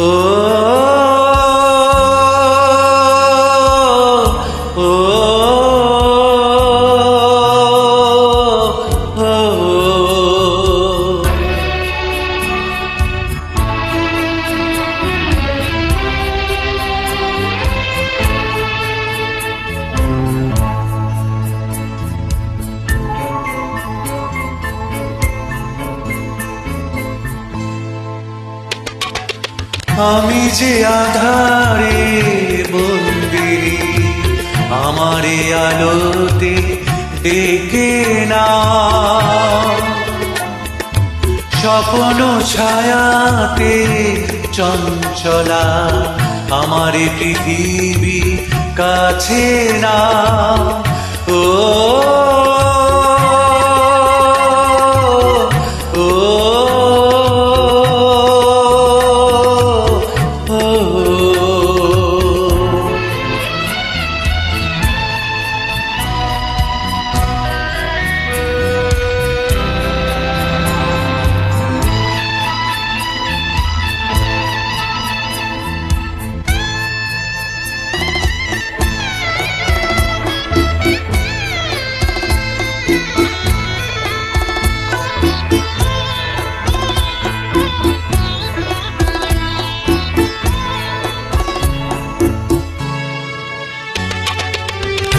Oh. আমি যে আধারে বন্দিনী আমারে আলোতে ডেকে না স্বপ্ন ছায়াতে চঞ্চলা, আমার পৃথিবী কাছে না ও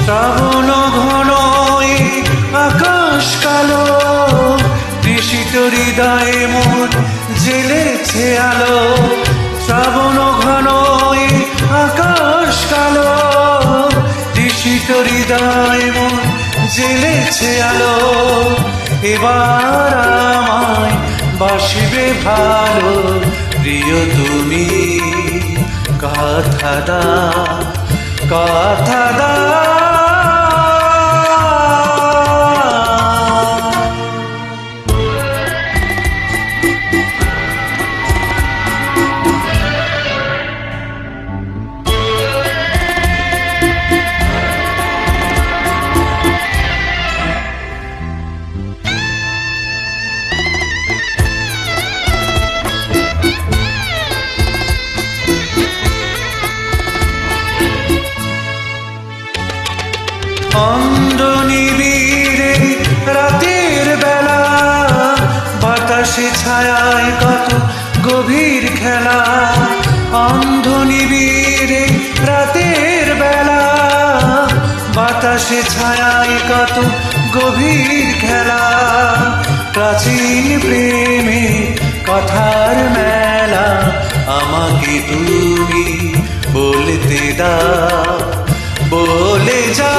শ্রাবণ ঘন আকাশ কালো তৃষিত হৃদয়ে মন জেলেছে আলো। শ্রাবণ ঘন আকাশ কালো তৃষিত হৃদয়ে মন জেলেছে আলো। এবার আমায় বাসিবে ভালো, প্রিয় তুমি, কথা দা কথা দা অন্ধ নিবিড়ে রাতের বেলা বাতাসে ছায়ায় কত গভীর খেলা। অন্ধ নিবিড়ে রাতের বেলা বাতাসে ছায়ায় কত গভীর খেলা। প্রাচীন প্রেমে কথার মেলা আমাকে তুমি বলতে দাও, বলে যা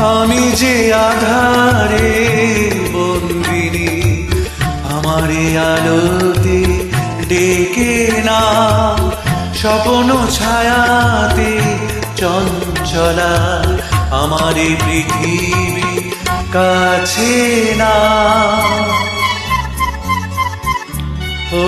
আমি যে আধারে বন্দিনী, আমারে আলোতে ডেকে না স্বপ্ন ছায়াতে চঞ্চলা, আমারে পৃথিবী কাছে না ও